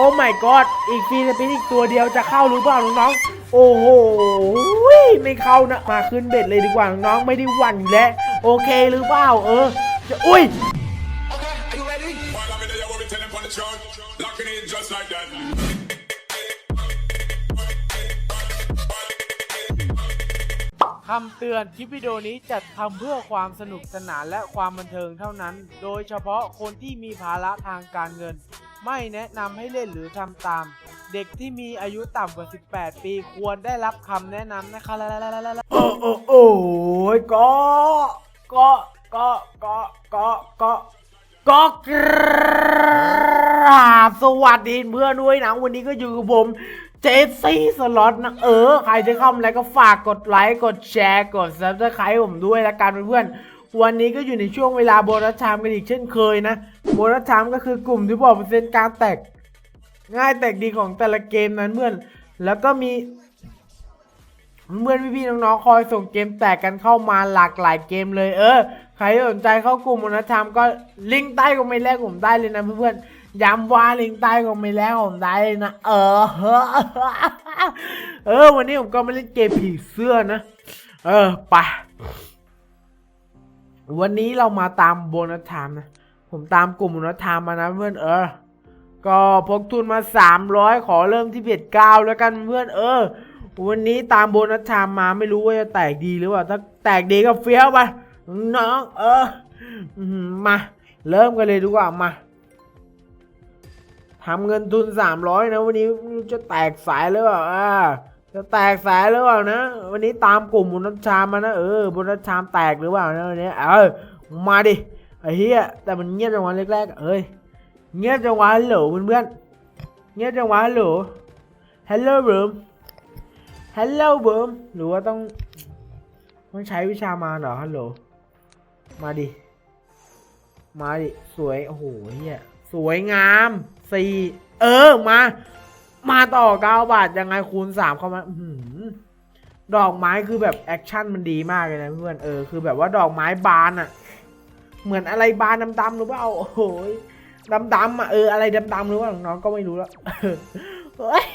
อ้ my god อีกฟรีสปินอีกตัวเดียวจะเข้าหรือเปล่าน้องๆ โอ้โห ไม่เข้านะ มาขึ้นเบ็ดเลยดีกว่าน้องๆ ไม่ได้หวั่นอยู่แล้ว โอเคหรือเปล่า เออ จะ อุ้ย Okay, are you ready? While I'm in there, what we tell them on the chart. Locking in just like that. คำเตือนคลิปวิดีโอนี้จัดทำเพื่อความสนุกสนานและความบันเทิงเท่านั้น โดยเฉพาะคนที่มีภาระทางการเงิน ไม่แนะนำให้เล่นหรือทำตาม เด็กที่มีอายุต่ำกว่า 18 ปีควรได้รับคำแนะนำนะคะโอ้โอ้โอ้ยก็ก็ก็ก็ก็ก็ก็กราบสวัสดีเพื่อนด้วยนะ วันนี้ก็อยู่กับผมเจสซี่สล็อตนะเออ ใครจะเข้ามาแล้วก็ฝากกดไลค์ กดแชร์ กดซับสไครต์ผมด้วยละกันเพื่อนๆ วันนี้ก็อยู่ในช่วงเวลาโบนัสไทม์กันอีกเช่นเคยนะ โบนัสไทม์ก็คือกลุ่มที่บอกเปอร์เซ็นต์การแตก ง่ายแตกดีของแต่ละเกมนั้นเพื่อน แล้วก็มีเพื่อนพี่ๆน้องๆคอยส่งเกมแตกกันเข้ามาหลากหลายเกมเลย เออ ใครสนใจเข้ากลุ่มมนธรรมก็ลิงก์ใต้คอมเมนต์แรกผมได้เลยนะเพื่อนย้ำว่าลิงใต้คอมเมนต์แรกผมได้เลยนะ เออ เออ วันนี้ผมก็ไมาเล่นเกมผีเสื้อนะ เออ ไป วันนี้เรามาตามโบนัสไทม์นะ ผมตามกลุ่มโบนัสไทม์มานะเพื่อนเออ ก็พกทุนมา 300 ขอเริ่มที่เบ็ดเก้าแล้วกันเพื่อนเออ วันนี้ตามโบนัสไทม์มาไม่รู้ว่าจะแตกดีหรือเปล่า ถ้าแตกดีก็เฟี้ยวไปน้องเออ มา เริ่มกันเลยดีกว่ามาทำเงินทุน 300 นะวันนี้จะแตกสายหรือเปล่าอ่า จะแตกสายหรือเปล่านะ วันนี้ตามกลุ่มบนัสไทม์มานะเออบนัสไทม์แตกหรือเปล่านะวันนี้เออมาดิไอ้เหี้ยแต่มันเงียบจังหวะแรกๆเอ้ยเงียบจังหวะฮัลโหลเพื่อนๆเงียบจังหวะฮัลโหล hello room hello room หรือว่าต้องต้องใช้วิชามาเหรอฮัลโหลมาดิมาดิสวยโอ้โหเฮียสวยงามสี่เออมา มาต่อเก้าบาทยังไงคูณสามเข้ามาดอกไม้คือแบบแอคชั่นมันดีมากเลยนะเพื่อนเออคือแบบว่าดอกไม้บานอะเหมือนอะไรบานดำๆหรือเปล่าโอ้โหดำๆอะเอออะไรดำๆหรือว่าน้องๆก็ไม่รู้แล้วเฮ้ย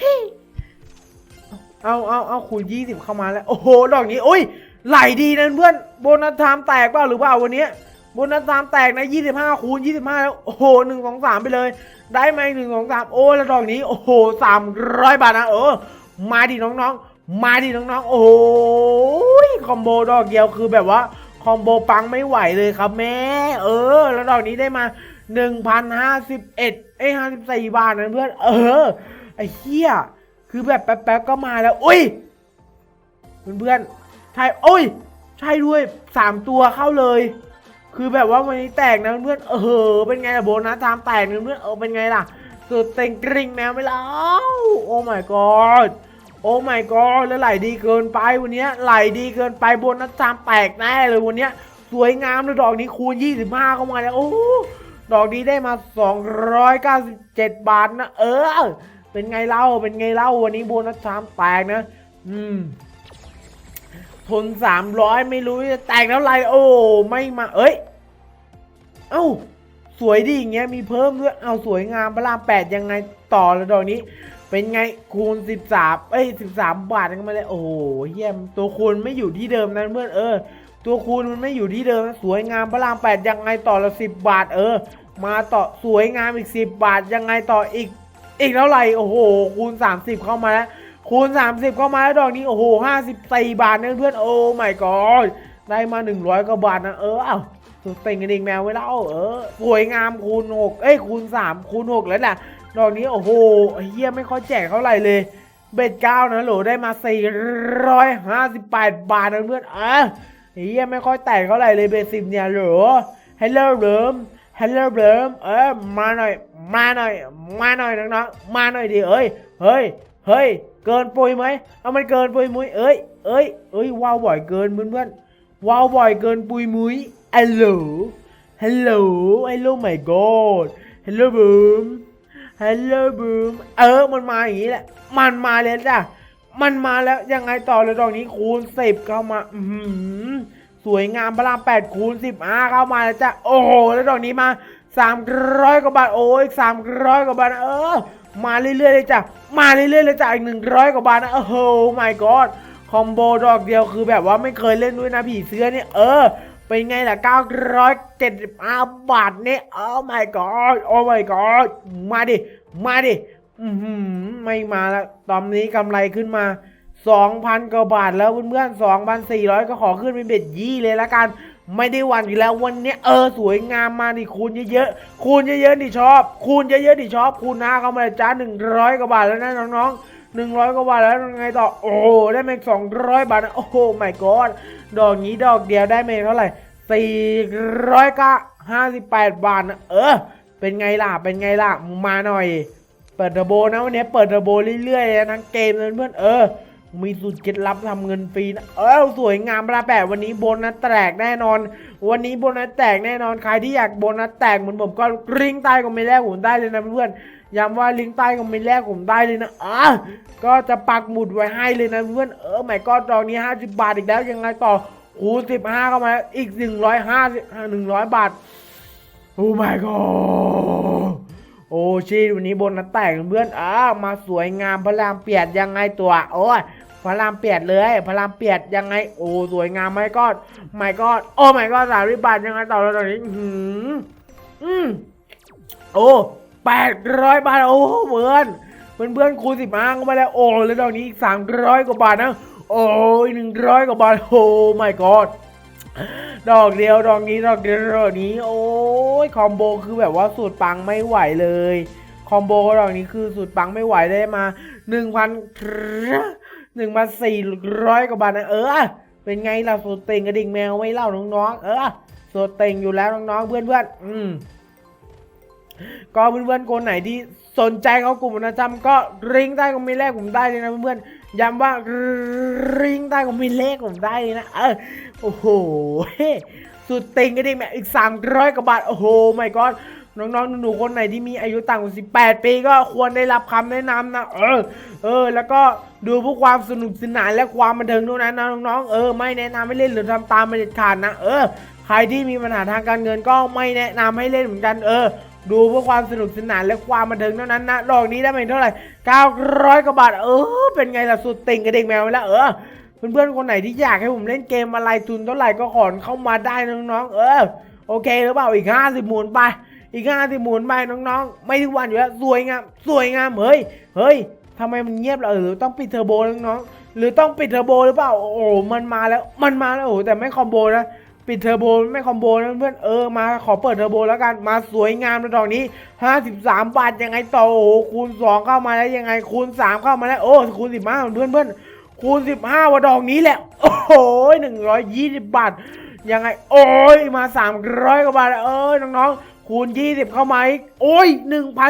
เอาเอาเอาคูณยี่สิบเข้ามาแล้ว โอ้โหดอกนี้โอ้ยไหลดีนะเพื่อนโบนัสไทม์แตกเปล่าหรือเปล่าวันนี้ บนัสไทม์แตกนะยี่สิบห้าคูณยี่สิบห้าแล้วโอ้โหหนึ่งสองสามไปเลย ได้ไหมหนึ่งสองสามโอ้แล้วดอกนี้โอ้โหสามร้อยบาทนะเออมาดิน้องๆ มาดิน้องๆ โอ้โหคอมโบดอกเดียวคือแบบว่าคอมโบปังไม่ไหวเลยครับแม่เออ แล้วดอกนี้ได้มาหนึ่งพันห้าสิบเอ็ดเอ้ห้าสิบสี่บาทนะเพื่อนเออไอ้เหี้ยคือแบบแป๊บๆก็มาแล้วอุ้ยเพื่อนๆใช่โอ้ย ใช่ด้วยสามตัวเข้าเลย คือแบบว่าวันนี้แตกนะเพื่อนเออเป็นไงล่ะโบนัสตามแตกนะเพื่อนเออเป็นไงล่ะสุดเต็งกริ่งแมวไปแล้วโอ้ my god โอ้ my god แล้วไหลดีเกินไปวันนี้ไหลดีเกินไปโบนัสตามแตกแน่เลยวันนี้สวยงามเลยดอกนี้คูณ 25 เข้ามาแล้วโอ้ดอกนี้ได้มา 297 บาทนะ เออ เป็นไงเล่าเป็นไงเล่าวันนี้โบนัสตามแตกนะ อืม ทน300ไม่รู้จะแตกแล้วไรโอ้ไม่มาเอ้ย เอ้า สวยดีอย่างเงี้ยมีเพิ่มด้วยเอาสวยงามพระรามแปดยังไงต่อแล้วดอกนี้ เป็นไงคูณ13เอ้ย13บสามบาทกันมาเลยโอ้โหเยี่ยมตัวคูณไม่อยู่ที่เดิมนะเพื่อนเออ ตัวคูณมันไม่อยู่ที่เดิมนะสวยงามพระรามแปดยังไงต่อละ10บบาท เออ มาต่อสวยงามอีก10บบาทยังไงต่ออีก อีกเท่าไหร่โอ้โหคูณ30เข้ามาแล้ว คูณ 30 เข้ามาแล้วดอกนี้ โอ้โห54 บาทนะเพื่อน โอ้ my god ได้มา 100กว่าบาทนะ เออเอ้าสุดเต็งกันเองแมวไว้แล้วเออสวยงามคูณ 6 เอ้ยคูณ 3 คูณ 6 แล้วนะดอกนี้โอ้โหเฮียไม่ค่อยแจกเท่าไหร่เลย เบ็ดเก้านะโหลได้มา 458 บาทนะเพื่อนเออเฮียไม่ค่อยแตกเท่าไหร่เลยเบ็ดสิบเนี่ยโหล Hello เริม Hello เริมเออมาหน่อย มาหน่อย มาหน่อยน้องๆมาหน่อยดิเอ้ยเฮ้ยเฮ้ย เกินปุยไหมเอามันเกินปุยมุ้ยเอ้ยเอ้ยเอ้ยว้าวบ่อยเกินเพื่อนๆว้าวบ่อยเกินปุยมุ้ย Hello Hello Hello my God Hello boom Hello boom เออมันมาอย่างนี้แหละ มันมาแล้วจ้ะมันมาแล้วยังไงต่อเลยดอกนี้คูณสิบเข้ามาอือหือสวยงามพระรามแปดคูณสิบอาเข้ามาแล้วจ้ะโอ้โหแล้วดอกนี้มาสามร้อยกว่าบาทโอ้ยสามร้อยกว่าบาทเออ มาเรื่อยๆเลยจ้ะมาเรื่อยๆเลยจ้ะอีกหนึ่งร้อยกว่าบาทนะโอ้โห my god คอมโบดอกเดียวคือแบบว่าไม่เคยเล่นด้วยนะผีเสื้อเนี่ยเออเป็นไงล่ะ 975 บาทเนี่ยโอ้ my god โอ้ my god มาดิ มาดิ อือหือไม่มาแล้วตอนนี้กำไรขึ้นมา 2,000 กว่าบาทแล้วเพื่อนๆ2,400 ก็ขอขึ้นเป็นเบ็ดยี่เลยละกัน ไม่ได้วันอยู่แล้ววันนี้เออสวยงามมาดิคูณเยอะๆคูณเยอะๆดิชอบ คูณเยอะๆดิชอบ คูณน้าเข้ามาเลยจ้า100กว่าบาทแล้วนะน้องๆ100กว่าบาทแล้วยังไงต่อโอ้ได้มาอีก200บาทโอ้โห my god ดอกนี้ดอกเดียวได้มาอีกเท่าไหร่400ก็58บแปดบาทนะเออ เป็นไงล่ะเป็นไงล่ะมาหน่อย เปิดเทอร์โบนะวันนี้เปิดเทอร์โบเรื่อยๆนะทั้งเกมเพื่อนเออ มีสูตรเคล็ดลับทำเงินฟรีนะเออสวยงามประแปดวันนี้โบนัสแตกแน่นอน วันนี้โบนัสแตกแน่นอนใครที่อยากโบนัสแตกเหมือนผมก็ลิงก์ใต้คอมเมนต์แรกผมได้เลยนะเพื่อนย้ำว่าลิงก์ใต้คอมเมนต์แรกผมได้เลยนะอะก็จะปักหมุดไว้ให้เลยนะเพื่อนเออหมายก็ตอนนี้ 50 บาทอีกแล้วยังไงต่อคูณ15เข้ามาอีก 150 100 บาทโอ้ my god โอ้ชีวันนี้โบนัสแตกเพื่อนอ้ามาสวยงามพระรามเปียดยังไงตัว โอ้ พระรามเปียดเลย พระรามเปียดยังไง โอ้สวยงามไหมก็ไม่ก็โอ้ไม่ก็สามริบาทยังไงต่อแล้วตอนนี้อื้อหืออืมโอ้แปดร้อยบาทโอ้เพื่อนเพื่อนเพื่อนคูณสิบห้าเข้ามาแล้วโอ้แล้วตอนนี้อีกสามร้อยกว่าบาทนะโอ้ยหนึ่งร้อยกว่าบาทโอ้ไม่ก็ดอกเดียวดอกนี้ดอกเดียวดอกนี้ โอ้ยคอมโบคือแบบว่าสูตรปังไม่ไหวเลยคอมโบดอกนี้คือสูตรปังไม่ไหวได้มาหนึ่งพัน หนึ่งพันสี่ร้อยกว่าบาทนะเออ เป็นไงล่ะสูตรเต็งกระดิ่งแมวไม่เล่าน้องๆเออสูตรเต็งอยู่แล้วน้องๆเพื่อนๆอืมก็เพื่อนๆคนไหนที่สนใจเขากลุ่มนะจำก็ริงใต้คอมเมนต์แรกผมได้เลยนะเพื่อนๆย้ำว่าริงใต้คอมเมนต์แรกผมได้เลยนะเออโอ้โหสุดเต็งก็ได้แม่อีก300กว่าบาทโอ้โหไม่ก็น้ น้องๆหนูๆคนไหนที่มีอายุต่ำกว่า18 ปีก็ควรได้รับคำแนะนำนะ เออ เออ แล้วก็ดูเพื่อความสนุกสนานและความบันเทิงเท่านั้นนะน้องๆ เออ ไม่แนะนำให้เล่นหรือทำตามไม่เด็ดขาดนะ เออ ใครที่มีปัญหาทางการเงินก็ไม่แนะนำให้เล่นเหมือนกัน เออ ดูเพื่อความสนุกสนานและความบันเทิงเท่านั้นนะดอกนี้ได้ไปเท่าไหร่ 900กว่าบาท เออ เป็นไงล่ะสุดเต็งกับเด็กแมวไปแล้ว เออ เพื่อนๆ คนไหนที่อยากให้ผมเล่นเกมอะไรทุนเท่าไหร่ก็ขอนเข้ามาได้น้องๆ เออ โอเคหรือเปล่าอีก50หมุนไป อีก50หมุนไปน้องๆ ไม่ทุกวันอยู่แล้วสวยงามสวยงามเฮ้ยเฮ้ยทำไมมันเงียบเออหรือต้องปิดเทอร์โบน้องๆหรือต้องปิดเทอร์โบหรือเปล่าโอ้โหมันมาแล้วมันมาแล้วโอ้แต่ไม่คอมโบนะปิดเทอร์โบไม่คอมโบนะเพื่อนเออมาขอเปิดเทอร์โบแล้วกันมาสวยงามในดอกนี้ 53 บาทยังไงต่อโอ้คูณ 2 เข้ามาแล้วยังไงคูณ 3 เข้ามาแล้วโอ้คูณ 15เพื่อนเพื่อนคูณ 15ว่าดอกนี้แหละ โอ้โห120 บาทยังไง โอ้ยมา 300กว่าบาทเออน้องๆ คูณ 20 เข้ามาอีก โอ้ย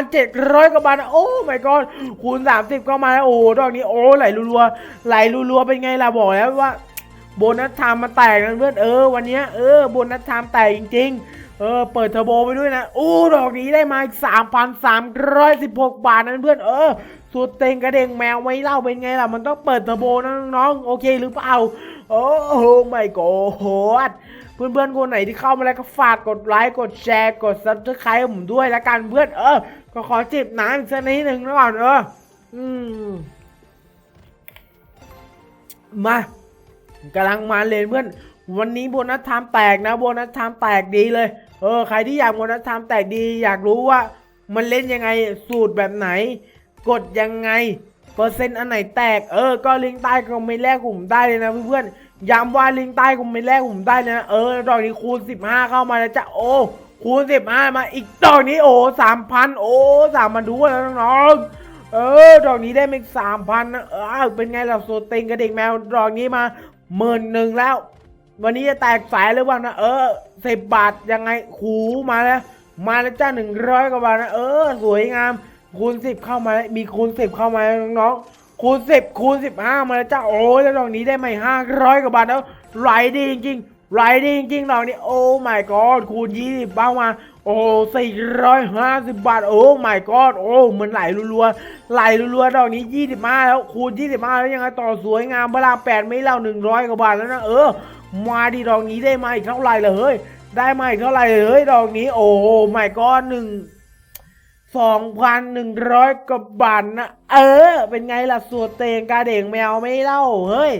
1,700 กว่าบาท โอ้ my god คูณ 30 เข้ามาแล้วโอ้ ดอกนี้ โอ้ ไหลรัวๆ ไหลรัวๆ เป็นไงล่ะ บอกแล้วว่า โบนัสไทม์มาแตกนะเพื่อน เออ วันนี้เออ โบนัสไทม์แตกจริง ๆ เออ เปิดเทอร์โบไปด้วยนะ โอ้ ดอกนี้ได้มาอีก 3,316 บาทนะเพื่อน เออ สุดเต็งกระเด้งแมวไม่เล่าเป็นไงล่ะ มันต้องเปิดเทอร์โบนะน้องๆโอเคหรือเปล่า โอ้โหไม่โกหด เพื่อนๆคนไหนที่เข้ามาแล้วก็ฝากกดไลค์กดแชร์กดซับสไครต์ผมด้วยละกันเพื่อนเออ ก็ขอจิบน้ำอีกสักนิดหนึ่งนะก่อนเออ อืมมากำลังมาเลยเพื่อนวันนี้โบนัสไทม์แตกนะโบนัสไทม์แตกดีเลย เออ ใครที่อยากโบนัสไทม์แตกดี อยากรู้ว่ามันเล่นยังไงสูตรแบบไหน กดยังไง เปอร์เซ็นต์อันไหนแตก เออ ก็ลิงก์ใต้คอมเมนต์แรกผมได้เลยนะเพื่อนๆ ย้ำว่าลิงใต้คอมเมนต์แรกผมได้เลยนะเออดอกนี้คูณ15เข้ามาแล้วจ้ะโอ้คูณ15มาอีกดอกนี้โอ้3,000โอ้3,000ดูแล้วน้องๆเออดอกนี้ได้มาอีกสามพันนะเออเป็นไงล่ะโซเต็งกับเด็กแมวดอกนี้มาหมื่นหนึ่งแล้ว วันนี้จะแตกสายหรือเปล่านะเออสิบบาทยังไงขูมาแล้ว มาแล้วจ้าหนึ่งร้อยกว่าบาทนะเออ สวยงามคูณสิบเข้ามามีคูณสิบเข้ามาน้องๆ คูณสิบคูณสิบห้ามาแล้วจ้าโอ้ยแล้วดอกนี้ได้ไหมห้าร้อยกว่าบาทแล้วไหลดีจริงๆไหลดีจริงๆดอกนี้โอ้ my god คูณยี่สิบบ้างมาโอ้สี่ร้อยห้าสิบบาท โอ้ my god โอ้มันไหลรัวๆไหลรัวๆดอกนี้ยี่สิบห้าแล้วคูณยี่สิบห้าแล้วยังไงต่อสวยงามเวลาแปดไม่เล่าหนึ่งร้อยกว่าบาทแล้วนะเออ มาดีดอกนี้ได้มาอีกเท่าไหร่เลยเฮ้ยได้มเท่าไหร่เลยดอกนี้ โอ้ my god หนึ่ง 2,100กว่าบาทนะ เออ เป็นไงล่ะสวดเตงกาเด่งแมวไม่เล่า เฮ้ย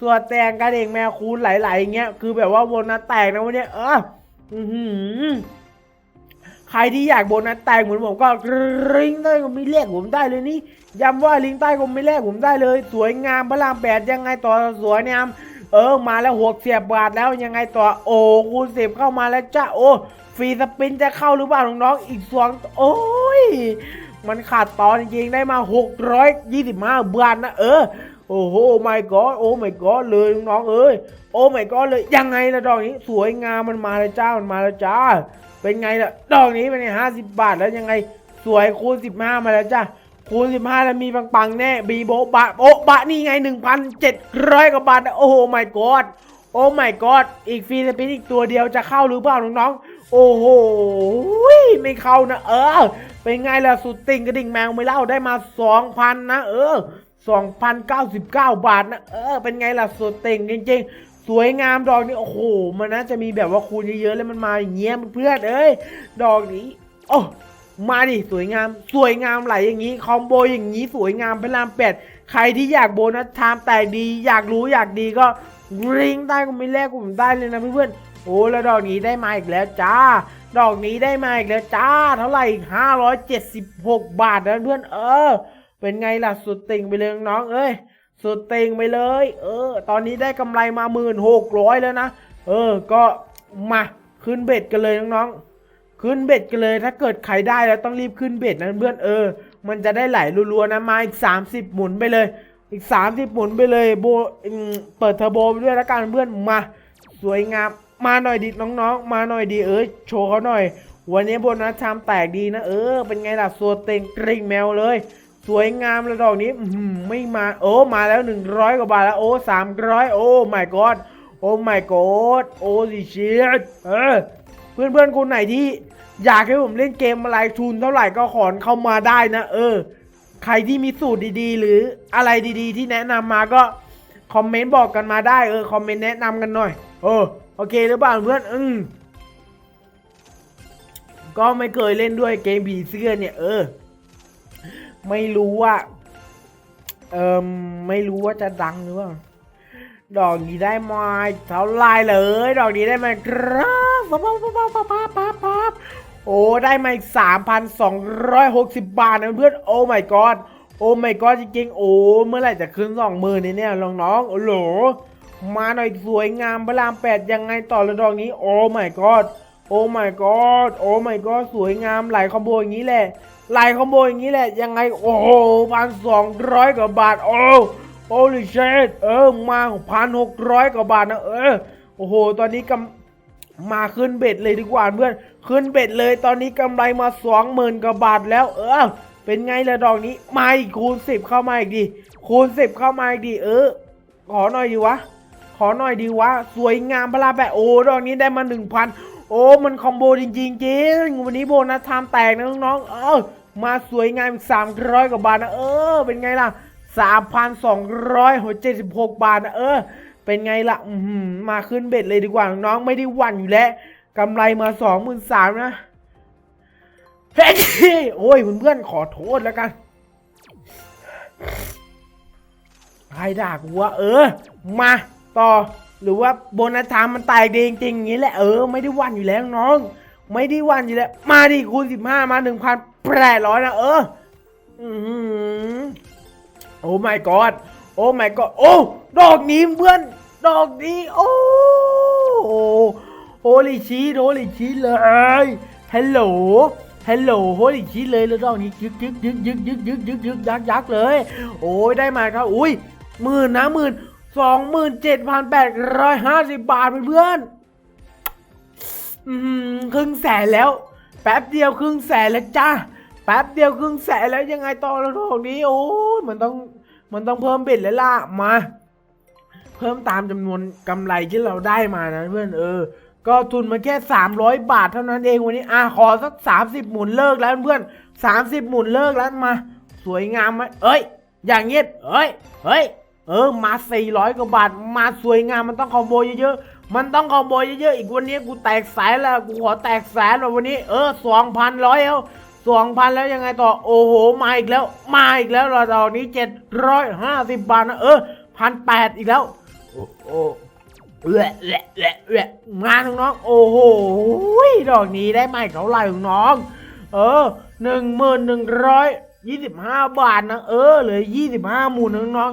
สวดแตงกาเด่งแมวคูณหลายๆอย่างเงี้ย คือแบบว่าโบนัสแตกนะวันนี้เอออือหือใครที่อยากโบนัสแตกเหมือนผมก็ลิงก์ใต้คอมเมนต์แรกผมได้เลยนี่ย้ำว่าลิงใต้คอมมนต์แรกผมได้เลย สวยงามพระรามแปดยังไงต่อสวยงาม เออมาแล้วหกเสียบบาทแล้วยังไงต่อโอ้คูณสิบเข้ามาแล้วจ้าโอ้ฟรีสปินจะเข้าหรือเปล่าน้องๆอีกสองโอ้ยมันขาดตอนจริงได้มา 625 บาทนะเออโอ้โห my god โอ้ my god เลยน้องๆเอ้ยโอ้ my god เลยยังไงล่ะดอกนี้สวยงามมันมาแล้วจ้ามันมาแล้วจ้า เป็นไงล่ะดอกนี้เป็นไงห้าสิบบาทแล้วยังไงสวยคูณสิบห้ามาแล้วจ้า คูณสิบห้าแล้วมีปังๆแน่บีโบบะโอบะนี่ไงหนึ่งพันเจ็ดร้อยกว่าบาท โอ้โห my god โอ้ my god อีกฟรีสปินอีกตัวเดียวจะเข้าหรือเปล่าน้องๆ โอ้โหไม่เข้านะ เออ เป็นไงล่ะสุดติ่งกระดิ่งแมวไม่เล่าได้มา2,000นะ เออ2,099บาทนะเออเป็นไงล่ะสุดติ่งจริงๆสวยงามดอกนี้โอ้โห มันน่าจะมีแบบว่าคูณเยอะๆแล้วมันมาอย่างเงี้ยเพื่อนเอ้ย ดอกนี้ โอ้ มาดิสวยงาม สวยงามไหลอย่างนี้ คอมโบอย่างนี้สวยงามพระรามแปดใครที่อยากโบนัสไทม์แต่ดี อยากรู้อยากดีก็ริงใต้คอมเมนต์แรกผมได้เลยนะเพื่อนๆโอ้แล้วดอกนี้ได้มาอีกแล้วจ้า ดอกนี้ได้มาอีกแล้วจ้า เท่าไหร่อีก576บหกบาทนะเพื่อน เออ เป็นไงล่ะสุดติ่งไปเลยน้อง เอ้ยสุดติ่งไปเลย เออ ตอนนี้ได้กำไรมาหมื่นหกร้อยแล้วนะ เออ ก็มาขึ้นเบ็ดกันเลยน้องๆ ขึ้นเบ็ดกันเลย ถ้าเกิดใครได้แล้วต้องรีบขึ้นเบ็ดนะเพื่อนเออ มันจะได้ไหลรัวๆนะมาอีก 30 หมุนไปเลย อีก 30 หมุนไปเลยโบเปิดเทอร์โบไปด้วยแล้วกันเพื่อนมา สวยงามมาหน่อยดิน้องๆ มาหน่อยดิเออโชว์เขาหน่อย วันนี้โบนัสชามแตกดีนะเออ เป็นไงล่ะสัวเต็งกริ่งแมวเลย สวยงามแล้วดอกนี้ไม่มาโอ้มาแล้ว 100 กว่าบาทแล้วโอ้300โอ้ my god โอ้ my god โอ้สิชิตเออเพื่อนๆคนไหนที่ อยากให้ผมเล่นเกมอะไรทุนเท่าไหร่ก็ขอนเข้ามาได้นะ เออ ใครที่มีสูตรดีๆ หรืออะไรดีๆ ที่แนะนำมาก็คอมเมนต์บอกกันมาได้เออคอมเมนต์แนะนำกันหน่อยเออโอเคหรือเปล่าเพื่อนอืมก็ไม่เคยเล่นด้วยเกมผีเสื้อเนี่ย เออ ไม่รู้ว่าเออไม่รู้ว่าจะดังหรือเปล่าดอกนี้ได้มาเท่าไรเลย ดอกนี้ได้มาครับปั๊บปั๊บปั๊บปั๊บปั๊บปั๊บปั๊บ โอ้ได้มาอีกสามพันสองร้อยหกสิบบาทนะเพื่อนโอ้ my god โอ้ my god จริงๆ โอ้เมื่อไหร่จะขึ้นสองหมื่นเนี่ยน้องๆโอ้โหมาหน่อยสวยงามพระรามแปดยังไงต่อระดอกนี้ โอ้ my god โอ้ my god โอ้ my god สวยงามไหลคอมโบอย่างนี้แหละไหลคอมโบอย่างนี้แหละยังไงโอ้โหพันสองร้อยกว่าบาทโอ้โอ้ลิเชตเออมาพันหกร้อยกว่าบาทนะเออโอ้โห ตอนนี้กำ มาขึ้นเบ็ดเลยดีกว่าเพื่อน ขึ้นเบ็ดเลยตอนนี้กำไรมาสองหมื่นกว่าบาทแล้ว เออ เป็นไงละดอกนี้มาอีกคูณสิบเข้ามาอีกดิคูณสิบเข้ามาอีกดิเออ ขอหน่อยดีวะ ขอหน่อยดีวะ สวยงามพระราแปะโอ้ดอกนี้ได้มาหนึ่งพันโอ้มันคอมโบจริงๆจริงวันนี้โบนัสไทม์แตกนะน้องๆเออมาสวยงามอีกสามร้อยกว่าบาทนะเออ เป็นไงล่ะสามพันสองร้อยหกเจ็ดสิบหกบาทนะเออ เป็นไงล่ะมาขึ้นเบ็ดเลยดีกว่าน้องไม่ได้วันอยู่แล้วกำไรมาสองหมื่นสามนะเฮ้ยโอ้ยเพื่อนๆขอโทษแล้วกันใครด่ากูว่าเออ มาต่อหรือว่าโบนัสไทม์มันตายดีจริงๆอย่างนี้แหละเออไม่ได้วันอยู่แล้วน้อง ไม่ได้วันอยู่แล้ว มาดิคูณสิบห้ามาหนึ่งพันแปดร้อยนะเออ อือหือโอ้ my god โอ้ my god โอ้ดอกนี้เพื่อน ดอกนี้โอ้โฮลิชีโฮลิชีเลยฮัลโหลฮัลโหลโฮลิชีเลยแล้วดอกนี้ยึกยึกยึกยึกยึกยึกยึกยึกยักยักเลย โอ้ยได้มาครับอุ้ยหมื่นนะหมื่นสองหมื่นเจ็ดพันแปดร้อยห้าสิบบาทเพื่อนอืมครึ่งแสนแล้ว แป๊บเดียวครึ่งแสนแล้วจ้าแป๊บเดียวครึ่งแสนแล้วยังไงต่อแล้วดอกนี้ โอ้ยมันต้อง มันต้องเพิ่มเบ็ดแล้วล่ะมา เพิ่มตามจำนวนกำไรที่เราได้มานะเพื่อนเออ ก็ทุนมาแค่ 300 บาทเท่านั้นเองวันนี้อะขอสัก 30 หมุนเลิกแล้วเพื่อน 30 หมุนเลิกแล้วมา สวยงามไหมเอ้ย อย่างเงี้ยเอ้ยเฮ้ยเออมา 400 กว่าบาท มาสวยงามมันต้องคอมโบเยอะๆ มันต้องคอมโบเยอะๆ อีกวันนี้กูแตกสายแล้ว กูขอแตกแสนแล้ววันนี้ เออ2,000ร้อยเอา สองพันแล้วยังไงต่อโอ้โหมาอีกแล้ว มาอีกแล้วเราดอกนี้เจ็ดร้อยห้าสิบบาทนะเออพันแปดอีกแล้ว โอ้โอ้แหละแหละแหละแหละงานของน้อง โอ้โหดอกนี้ได้มาอีกเท่าไหร่ของน้อง เออหนึ่งหมื่นหนึ่งร้อยยี่สิบห้าบาทนะเออเหลือยี่สิบห้าหมู่น้อง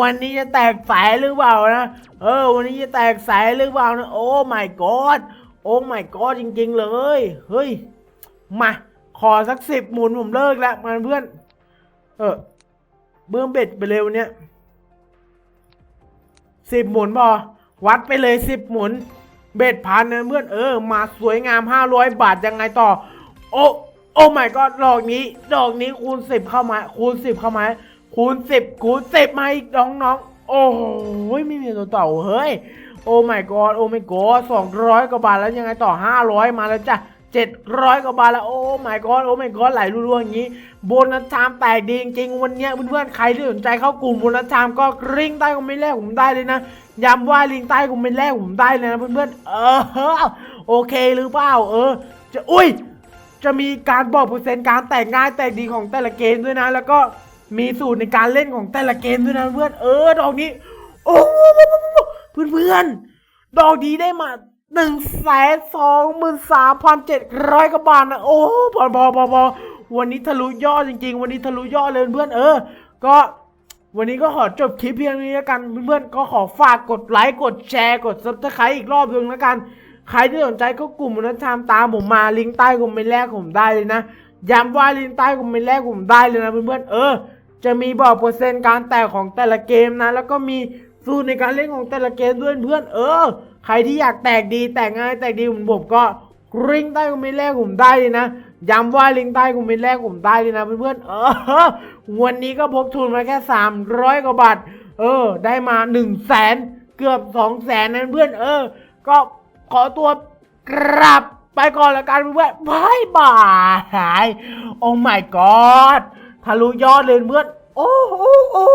วันนี้จะแตกสายหรือเปล่านะ เออ วันนี้จะแตกสายหรือเปล่านะ โอ้ my god โอ้ my god จริง ๆ เลย เฮ้ย มา ขอสักสิบหมุนผมเลิกแล้วมันเพื่อน เออ เบื้องเบ็ดไปเร็วเนี้ยสิบหมุนพอวัดไปเลยสิบหมุน เบ็ดพันนะเพื่อนเออ มาสวยงามห้าร้อยบาทยังไงต่อ โอ้โอ้ my god ดอกนี้ ดอกนี้คูณสิบเข้ามา คูณสิบเข้ามา คูณสิบคูณสิบมาอีกน้องน้องๆโอ้โหไม่มีตัวต่าเฮ้ย โอ้ my god โอ้ my god สองร้อยกว่าบาทแล้วยังไงต่อห้าร้อยมาแล้วจ้ะ เจ็ดร้อยกว่าบาทแล้วโอ้ my god โอ้ my god ไหลรัวๆอย่างนี้ โบนัสไทม์แตกดีจริงๆวันเนี้ยเพื่อนๆ ใครที่สนใจเข้ากลุ่มโบนัสไทม์ก็ลิงใต้คอมเมนต์แรกผมได้เลยนะย้ำว่าลิงใต้คอมเมนต์แรกผมได้เลยนะเพื่อนๆ เออโอเคหรือเปล่าเออ จะอุ้ย จะมีการบอกเปอร์เซ็นต์การแตกง่ายแตกดีของแต่ละเกมด้วยนะ แล้วก็มีสูตรในการเล่นของแต่ละเกมด้วยนะเพื่อนเออดอกนี้ โอ้เพื่อนๆดอกนี้ได้มา หนึ่งแสนสองหมื่นสามพันเจ็ดร้อยกว่าบาทนะโอ้พอพอพอพอวันนี้ทะลุยอดจริง ๆ วันนี้ทะลุยอดเลยเพื่อนเออ ก็วันนี้ก็ขอจบคลิปเพียงนี้แล้วกันเพื่อนๆก็ขอฝากกดไลค์กดแชร์กดซับสไครต์อีกรอบหนึงแล้วกัน ใครที่สนใจก็กลุ่มนัทามตามผมมาลิงก์ใต้คอมเมนต์แรกผมได้เลยนะย้ำว่าลิงก์ใต้คอมเมนต์แรกผมได้เลยนะเพื่อนๆเออ จะมีบอกเปอร์เซ็นต์การแตกของแต่ละเกมนะ แล้วก็มีสูตรในการเล่นของแต่ละเกมด้วยเพื่อนๆเออ ใครที่อยากแตกดีแตกง่ายแตกดีเหมือนผมก็ลิงใต้คอมเมนต์แรกผมได้เลยนะย้ำว่าลิงใต้คอมเมนต์แรกผมได้เลยนะเพื่อนๆเออวันนี้ก็พกทุนมาแค่ 300 กว่าบาทเออ ได้มา 1 0 0 0 0แสนเกือบ 2 0 0แสนนั้นเพื่อนเออ ก็ขอตัวกลับไปก่อนละกันเพื่อนบายบายโอ้ my god ทะลุยอดเลยเพื่อน โอ้โหโอ้